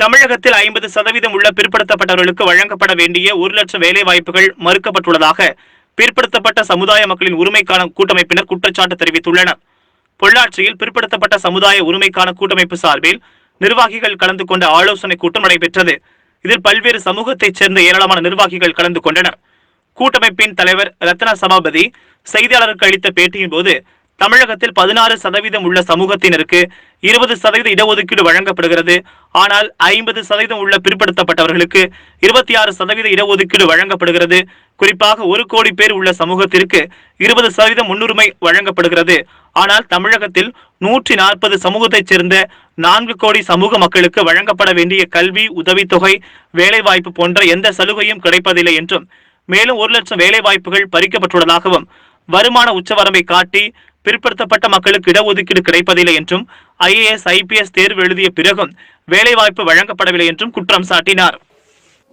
தமிழகத்தில் ஐம்பது சதவீதம் உள்ள பிற்படுத்தப்பட்டவர்களுக்கு வழங்கப்பட வேண்டிய ஒரு லட்சம் வேலை வாய்ப்புகள் மறுக்கப்பட்டுள்ளதாக பிற்படுத்தப்பட்ட சமுதாய மக்களின் உரிமைக்கான கூட்டமைப்பினர் குற்றச்சாட்டு தெரிவித்துள்ளனர். பொள்ளாச்சியில் பிற்படுத்தப்பட்ட சமுதாய உரிமைக்கான கூட்டமைப்பு சார்பில் நிர்வாகிகள் கலந்து கொண்ட ஆலோசனை கூட்டம் நடைபெற்றது. இதில் பல்வேறு சமூகத்தைச் சேர்ந்த ஏராளமான நிர்வாகிகள் கலந்து கொண்டனர். கூட்டமைப்பின் தலைவர் ரத்னா சபாபதி செய்தியாளருக்கு அளித்த பேட்டியின் போது தமிழகத்தில் பதினாறு சதவீதம் உள்ள சமூகத்தினருக்கு இருபது சதவீத இடஒதுக்கீடு வழங்கப்படுகிறது. ஆனால் ஐம்பது சதவீதம் உள்ள பிற்படுத்தப்பட்டவர்களுக்கு இருபத்தி ஆறு சதவீத இடஒதுக்கீடு வழங்கப்படுகிறது. குறிப்பாக ஒரு கோடி பேர் உள்ள சமூகத்திற்கு இருபது சதவீதம் முன்னுரிமை வழங்கப்படுகிறது. ஆனால் தமிழகத்தில் நூற்றி நாற்பது சமூகத்தைச் சேர்ந்த நான்கு கோடி சமூக மக்களுக்கு வழங்கப்பட வேண்டிய கல்வி உதவித்தொகை வேலைவாய்ப்பு போன்ற எந்த சலுகையும் கிடைப்பதில்லை என்றும் மேலும் ஒரு லட்சம் வேலைவாய்ப்புகள் பறிக்கப்பட்டுள்ளதாகவும் வருமான உச்சவரம்பை காட்டி பிற்படுத்தப்பட்ட மக்களுக்கு இடஒதுக்கீடு கிடைப்பதில்லை என்றும் ஐஏஎஸ் ஐபிஎஸ் தேர்வு எழுதிய பிறகும் வேலைவாய்ப்பு வழங்கப்படவில்லை என்றும் குற்றம் சாட்டினார்.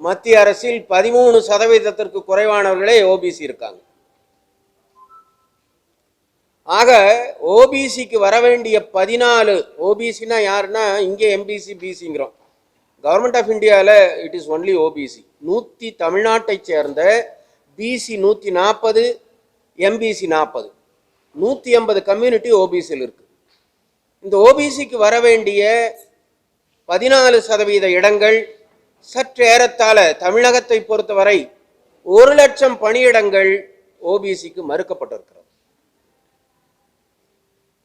மத்திய அரசில் பதிமூணு சதவீதத்திற்கு குறைவானவர்களே ஓபிசி இருக்காங்க. ஆக ஓபிசிக்கு வர வேண்டிய பதினாலு ஓபிசினா யாருன்னா இங்கே எம்பிசி பிசிங்கிறோம். கவர்மெண்ட் ஆஃப் இந்தியாவில் இட் இஸ் ஒன்லி ஓபிசி. நூற்றி தமிழ்நாட்டைச் சேர்ந்த பிசி நூற்றி நாற்பது எம்பிசி நாற்பது நூற்றி ஐம்பது கம்யூனிட்டி ஓபிசியில் இருக்குது இந்த ஓபிசிக்கு வர வேண்டிய பதினாலு சதவீத இடங்கள் சற்று ஏறத்தாழ தமிழகத்தை பொறுத்தவரை ஒரு லட்சம் பணியிடங்கள் ஓபிசிக்கு மறுக்கப்பட்டிருக்கிறது.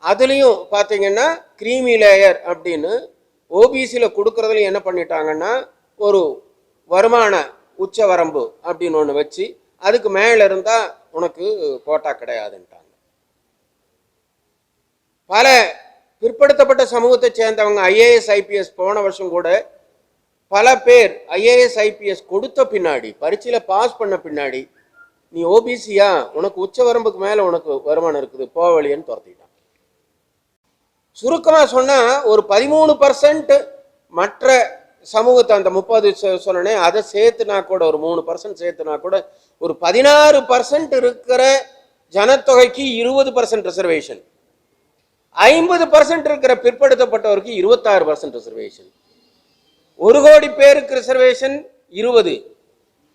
அதுலேயும் பார்த்தீங்கன்னா கிரீமி லேயர் அப்படின்னு ஓபிசியில் கொடுக்குறதுல என்ன பண்ணிட்டாங்கன்னா ஒரு வருமான உச்சவரம்பு அப்படின்னு ஒன்று வச்சு அதுக்கு மேலே இருந்தால் உனக்கு கோட்டா கிடையாதுன்னு பல பிற்படுத்தப்பட்ட சமூகத்தை சேர்ந்தவங்க ஐஏஎஸ் ஐபிஎஸ் போன வருஷம் கூட பல பேர் ஐஏஎஸ் ஐபிஎஸ் கொடுத்த பின்னாடி பரீட்சையில் பாஸ் பண்ண பின்னாடி நீ ஓபிசியா உனக்கு உச்ச வரம்புக்கு மேலே உனக்கு வருமானம் இருக்குது போவழியன்னு துரத்திட்டான் சுருக்கமாக சொன்னால் ஒரு பதிமூணு பர்சன்ட் மற்ற சமூகத்தை அந்த முப்பது சொன்னேன் அதை சேர்த்துனா கூட ஒரு மூணு பர்சன்ட் சேர்த்துனா கூட ஒரு பதினாறு பர்சன்ட் இருக்கிற ஜனத்தொகைக்கு இருபது பர்சன்ட் ரிசர்வேஷன் ஐம்பது பர்சன்ட் இருக்கிற பிற்படுத்தப்பட்டவருக்கு இருபத்தாறு பர்சன்ட் ரிசர்வேஷன் ஒரு கோடி பேருக்கு ரிசர்வேஷன் இருபது.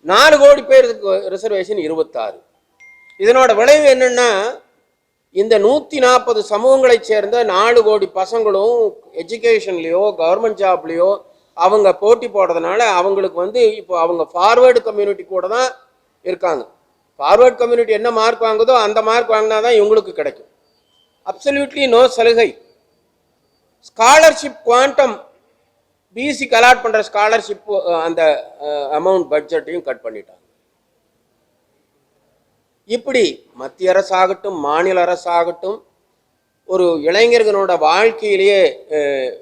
நாலு கோடி பேருக்கு ரிசர்வேஷன் இருபத்தாறு. இதனோட விளைவு என்னென்னா இந்த நூற்றி நாற்பது சமூகங்களைச் சேர்ந்த நாலு கோடி பசங்களும் எஜுகேஷன்லேயோ கவர்மெண்ட் ஜாப்லேயோ அவங்க போட்டி போடுறதுனால அவங்களுக்கு வந்து இப்போ அவங்க ஃபார்வேர்டு கம்யூனிட்டி கூட தான் இருக்காங்க. ஃபார்வேர்டு கம்யூனிட்டி என்ன மார்க் வாங்குதோ அந்த மார்க் வாங்கினா தான் இவங்களுக்கு கிடைக்கும். அப்சல்யூட்லி நோ சலுகை. ஸ்காலர்ஷிப் குவாண்டம் பிசிக்கு அலாட் பண்ணுற ஸ்காலர்ஷிப் அந்த அமௌண்ட் பட்ஜெட்டையும் கட் பண்ணிட்டாங்க. இப்படி மத்திய அரசாகட்டும் மாநில அரசாகட்டும் ஒரு இளைஞர்களோட வாழ்க்கையிலேயே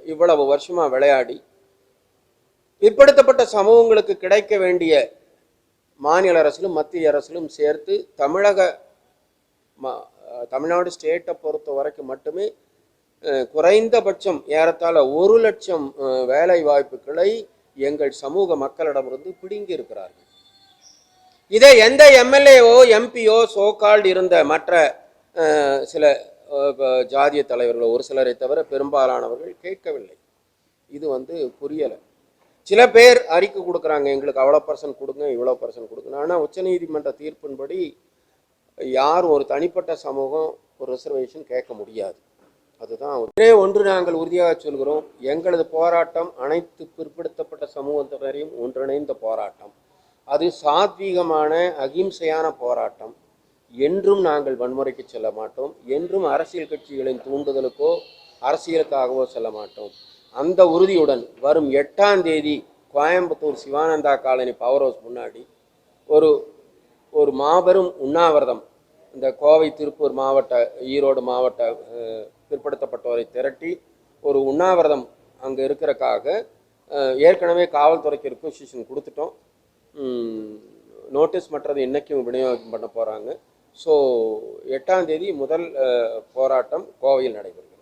இவ்வளவு வருஷமாக விளையாடி பிற்படுத்தப்பட்ட சமூகங்களுக்கு கிடைக்க வேண்டிய மாநில அரசிலும் மத்திய அரசிலும் சேர்த்து தமிழக ம- தமிழ்நாடு ஸ்டேட்டை பொறுத்த வரைக்கும் மட்டுமே குறைந்தபட்சம் ஏறத்தாழ ஒரு லட்சம் வேலை வாய்ப்புகளை எங்கள் சமூக மக்களிடமிருந்து பிடுங்கி இருக்கிறார்கள் இதை எந்த எம்எல்ஏஓ எம்பியோ சோகால்டு இருந்த மற்ற சில ஜாதிய தலைவர்கள் ஒரு சிலரை தவிர பெரும்பாலானவர்கள் கேட்கவில்லை. இது வந்து புரியலை. சில பேர் அறிக்கை கொடுக்குறாங்க எங்களுக்கு அவ்வளோ பர்சன்ட் கொடுங்க இவ்வளோ பர்சன்ட் கொடுங்க ஆனால் உச்சநீதிமன்ற தீர்ப்பின்படி யார் ஒரு தனிப்பட்ட சமூகம் ஒரு ரிசர்வேஷன் கேட்க முடியாது. அதுதான் ஒரே ஒன்று நாங்கள் உறுதியாக சொல்கிறோம். எங்களது போராட்டம் அனைத்து பிற்படுத்தப்பட்ட சமூகத்தினரையும் ஒன்றிணைந்த போராட்டம். அது சாத்வீகமான அகிம்சையான போராட்டம். என்றும் நாங்கள் வன்முறைக்கு செல்ல மாட்டோம். என்றும் அரசியல் கட்சிகளின் தூண்டுதலுக்கோ அரசியலுக்காகவோ செல்ல மாட்டோம். அந்த உறுதியுடன் வரும் எட்டாம் தேதி Coimbatore Sivananda colony power house முன்னாடி ஒரு ஒரு மாபெரும் உண்ணாவிரதம். இந்த கோவை திருப்பூர் மாவட்ட ஈரோடு மாவட்ட பிற்படுத்தப்பட்டோரை திரட்டி ஒரு உண்ணாவிரதம் அங்கே இருக்கிறக்காக ஏற்கனவே காவல்துறைக்கு ரிக்வசிஷன் கொடுத்துட்டோம். நோட்டீஸ் மற்றது இன்றைக்கும் விநியோகம் பண்ண போகிறாங்க ஸோ எட்டாம் தேதி முதல் போராட்டம் கோவையில் நடைபெறும்